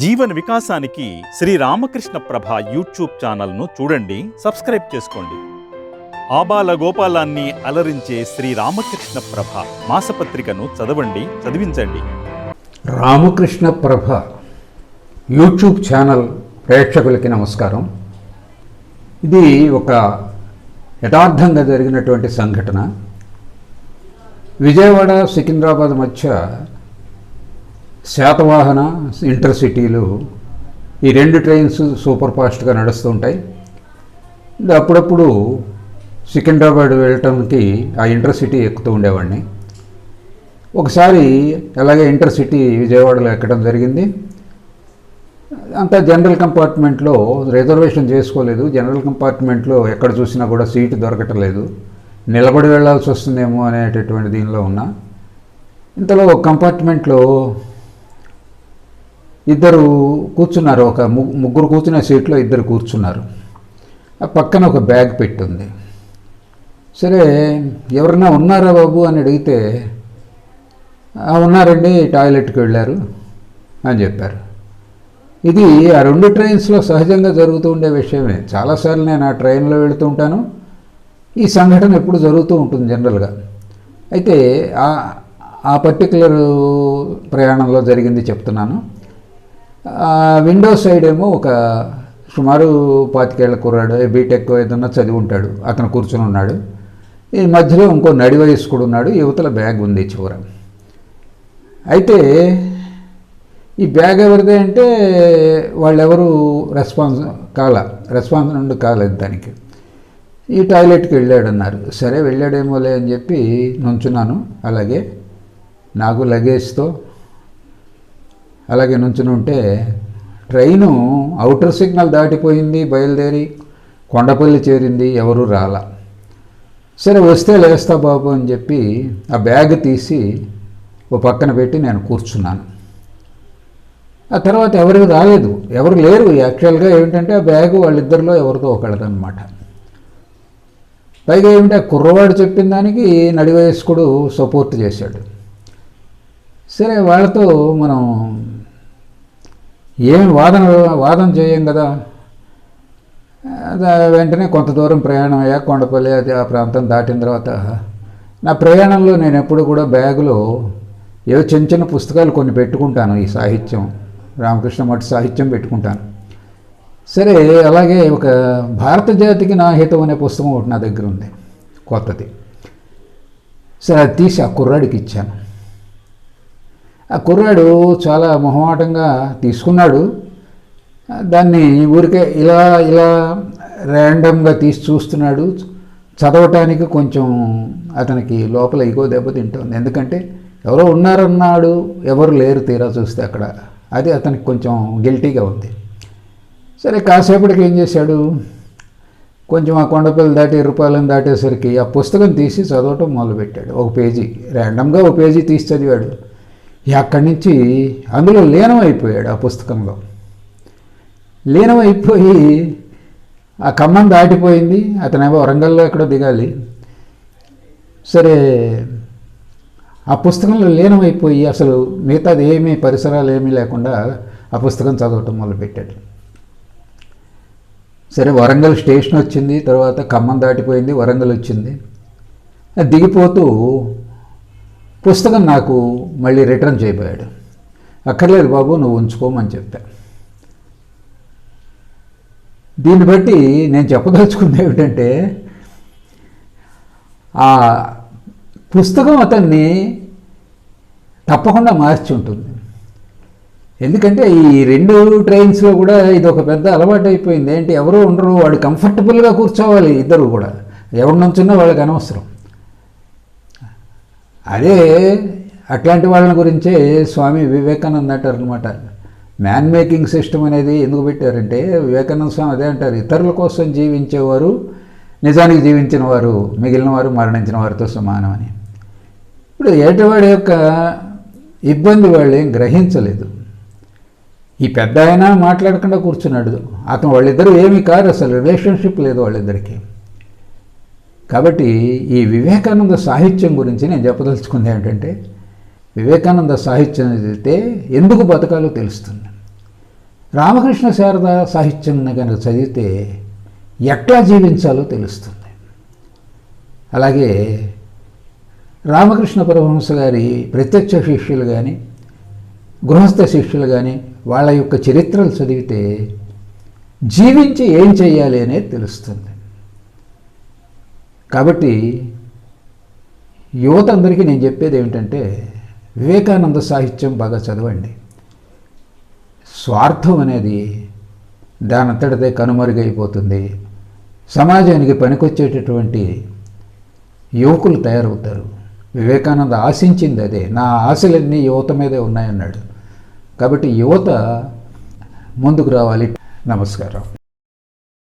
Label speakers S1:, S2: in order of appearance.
S1: జీవన వికాసానికి శ్రీ రామకృష్ణ ప్రభ యూట్యూబ్ ఛానల్ను చూడండి సబ్స్క్రైబ్ చేసుకోండి. ఆబాల గోపాలాన్ని అలరించే శ్రీ రామకృష్ణ ప్రభ మాసపత్రికను చదవండి చదివించండి.
S2: రామకృష్ణ ప్రభ యూట్యూబ్ ఛానల్ ప్రేక్షకులకి నమస్కారం. ఇది ఒక యథార్థంగా జరిగినటువంటి సంఘటన. విజయవాడ సికింద్రాబాద్ మధ్య శాతవాహన ఇంటర్సిటీలు ఈ రెండు ట్రైన్స్ సూపర్ ఫాస్ట్గా నడుస్తూ ఉంటాయి. అప్పుడప్పుడు సికింద్రాబాద్ వెళ్ళటానికి ఆ ఇంటర్సిటీ ఎక్కుతూ ఉండేవాడిని. ఒకసారి అలాగే ఇంటర్సిటీ విజయవాడలో ఎక్కడం జరిగింది. అంతా జనరల్ కంపార్ట్మెంట్లో రిజర్వేషన్ చేసుకోలేదు. జనరల్ కంపార్ట్మెంట్లో ఎక్కడ చూసినా కూడా సీటు దొరకటం లేదు నిలబడి వెళ్ళాల్సి వస్తుందేమో అనేటటువంటి దీనిలో ఉన్నా. ఇంతలో ఒక కంపార్ట్మెంట్లో ఇద్దరు కూర్చున్నారు. ఒక ముగ్గురు కూర్చునే సీట్లో ఇద్దరు కూర్చున్నారు. ఆ పక్కన ఒక బ్యాగ్ పెట్టుంది. సరే ఎవరన్నా ఉన్నారా బాబు అని అడిగితే ఉన్నారండి టాయిలెట్కి వెళ్ళారు అని చెప్పారు. ఇది ఆ రెండు ట్రైన్స్లో సహజంగా జరుగుతూ ఉండే విషయమే. చాలాసార్లు నేను ఆ ట్రైన్లో వెళుతూ ఉంటాను. ఈ సంఘటన ఎప్పుడు జరుగుతూ ఉంటుంది జనరల్గా. అయితే ఆ పర్టికులర్ ప్రయాణంలో జరిగింది చెప్తున్నాను. విండో సైడ్ ఏమో ఒక సుమారు పాతికేళ్ళ కుర్రాడు బీటెక్ ఏదన్నా చదివి ఉంటాడు అతను కూర్చొని ఉన్నాడు. ఈ మధ్యలో ఇంకో నడి వయస్కుడు ఉన్నాడు యువతల బ్యాగ్ ఉంది చివర. అయితే ఈ బ్యాగ్ ఎవరిదే అంటే వాళ్ళెవరు రెస్పాన్స్ కాల రెస్పాన్స్ నుండి కాలేదు దానికి. ఈ టాయిలెట్కి వెళ్ళాడన్నారు. సరే వెళ్ళాడేమోలే అని చెప్పి నుంచున్నాను. అలాగే నాకు లగేజ్తో అలాగే నుంచుని ఉంటే ట్రైను అవుటర్ సిగ్నల్ దాటిపోయింది బయలుదేరి కొండపల్లి చేరింది ఎవరు రాల. సరే వస్తే లేస్తా బాబు అని చెప్పి ఆ బ్యాగ్ తీసి ఓ పక్కన పెట్టి నేను కూర్చున్నాను. ఆ తర్వాత ఎవరికి రాలేదు ఎవరు లేరు. యాక్చువల్గా ఏమిటంటే ఆ బ్యాగ్ వాళ్ళిద్దరిలో ఎవరితో ఒకళ్ళదనమాట పైగా ఏమిటి ఆ కుర్రవాడు చెప్పిన దానికి నడి వయస్కుడు సపోర్ట్ చేశాడు. సరే వాళ్ళతో మనం ఏం వాదన వాదన చేయం కదా? వెంటనే కొంత దూరం ప్రయాణం అయ్యా కొండపల్లి అది ఆ ప్రాంతం దాటిన తర్వాత. నా ప్రయాణంలో నేను ఎప్పుడు కూడా బ్యాగులో ఏవో చిన్న చిన్న పుస్తకాలు కొన్ని పెట్టుకుంటాను ఈ సాహిత్యం. రామకృష్ణ మఠ సాహిత్యం పెట్టుకుంటాను. సరే అలాగే ఒక భారత జాతికి నా హితం అనే పుస్తకం ఒకటి నా దగ్గర ఉంది కొత్తది. సరే అది తీసి ఆ కుర్రాడికి ఇచ్చాను. ఆ కుర్రాడు చాలా మొహమాటంగా తీసుకున్నాడు. దాన్ని ఊరికే ఇలా ఇలా ర్యాండమ్గా తీసి చూస్తున్నాడు. చదవటానికి కొంచెం అతనికి లోపల ఇగో దెబ్బతింటుంది ఎందుకంటే ఎవరో ఉన్నారన్నాడు ఎవరు లేరు తీరా చూస్తే అక్కడ. అది అతనికి కొంచెం గిల్టీగా ఉంది. సరే కాసేపటికి ఏం చేశాడు? కొంచెం ఆ కొండపల్లి దాటి రూపాయలను దాటేసరికి ఆ పుస్తకం తీసి చదవటం మొదలుపెట్టాడు. ఒక పేజీ. ర్యాండమ్గా ఒక పేజీ తీసి చదివాడు. అక్కడి నుంచి అందులో లీనమైపోయాడు ఆ పుస్తకంలో. లీనమైపోయి ఆ ఖమ్మం దాటిపోయింది అతనేమో వరంగల్లో ఎక్కడో దిగాలి. సరే ఆ పుస్తకంలో లీనమైపోయి అసలు మిగతాది ఏమీ పరిసరాలు ఏమీ లేకుండా ఆ పుస్తకం చదవటం మొదలుపెట్టాడు. సరే వరంగల్ స్టేషన్ వచ్చింది తర్వాత ఖమ్మం దాటిపోయింది వరంగల్ వచ్చింది. అది దిగిపోతూ పుస్తకం నాకు మళ్ళీ రిటర్న్ చేయబోయాడు. అక్కర్లేదు బాబు నువ్వు ఉంచుకోమని చెప్పా. దీన్ని బట్టి నేను చెప్పదలుచుకుంది ఏమిటంటే ఆ పుస్తకం అతన్ని తప్పకుండా మార్చి ఉంటుంది. ఎందుకంటే ఈ రెండు ట్రైన్స్లో కూడా ఇది ఒక పెద్ద అలవాటు అయిపోయింది. ఏంటి ఎవరో ఉండరు వాడు కంఫర్టబుల్గా కూర్చోవాలి ఇద్దరు కూడా. ఎవరి నుంచున్నా వాళ్ళకి అనవసరం. అదే అట్లాంటి వాళ్ళని గురించే స్వామి వివేకానంద అంటారు అనమాట మ్యాన్ మేకింగ్ సిస్టమ్ అనేది ఎందుకు పెట్టారంటే వివేకానంద స్వామి అదే అంటారు ఇతరుల కోసం జీవించేవారు నిజానికి జీవించిన వారు మిగిలిన వారు మరణించిన వారితో సమానమని ఇప్పుడు ఏటవాడి యొక్క ఇబ్బంది వాళ్ళు ఏం గ్రహించలేదు. ఈ పెద్ద ఆయన మాట్లాడకుండా కూర్చున్నాడు. అతను వాళ్ళిద్దరూ ఏమీ కారు అసలు రిలేషన్షిప్ లేదు వాళ్ళిద్దరికీ. కాబట్టి ఈ వివేకానంద సాహిత్యం గురించి నేను చెప్పదలుచుకుంది ఏంటంటే వివేకానంద సాహిత్యం చదివితే ఎందుకు బతకాలో తెలుస్తుంది. రామకృష్ణ శారద సాహిత్యం కనుక చదివితే ఎట్లా జీవించాలో తెలుస్తుంది. అలాగే రామకృష్ణ పరమహంస గారి ప్రత్యక్ష శిష్యులు కానీ గృహస్థ శిష్యులు కానీ వాళ్ళ యొక్క చరిత్రలు చదివితే జీవించి ఏం చేయాలి అనేది తెలుస్తుంది. కాబట్టి యువత అందరికీ నేను చెప్పేది ఏమిటంటే వివేకానంద సాహిత్యం బాగా చదవండి. స్వార్థం అనేది దానంతటిదే కనుమరుగైపోతుంది. సమాజానికి పనికొచ్చేటటువంటి యువకులు తయారవుతారు. వివేకానంద ఆశించింది అదే నా ఆశలన్నీ యువత మీదే ఉన్నాయన్నాడు. కాబట్టి యువత ముందుకు రావాలి. నమస్కారం.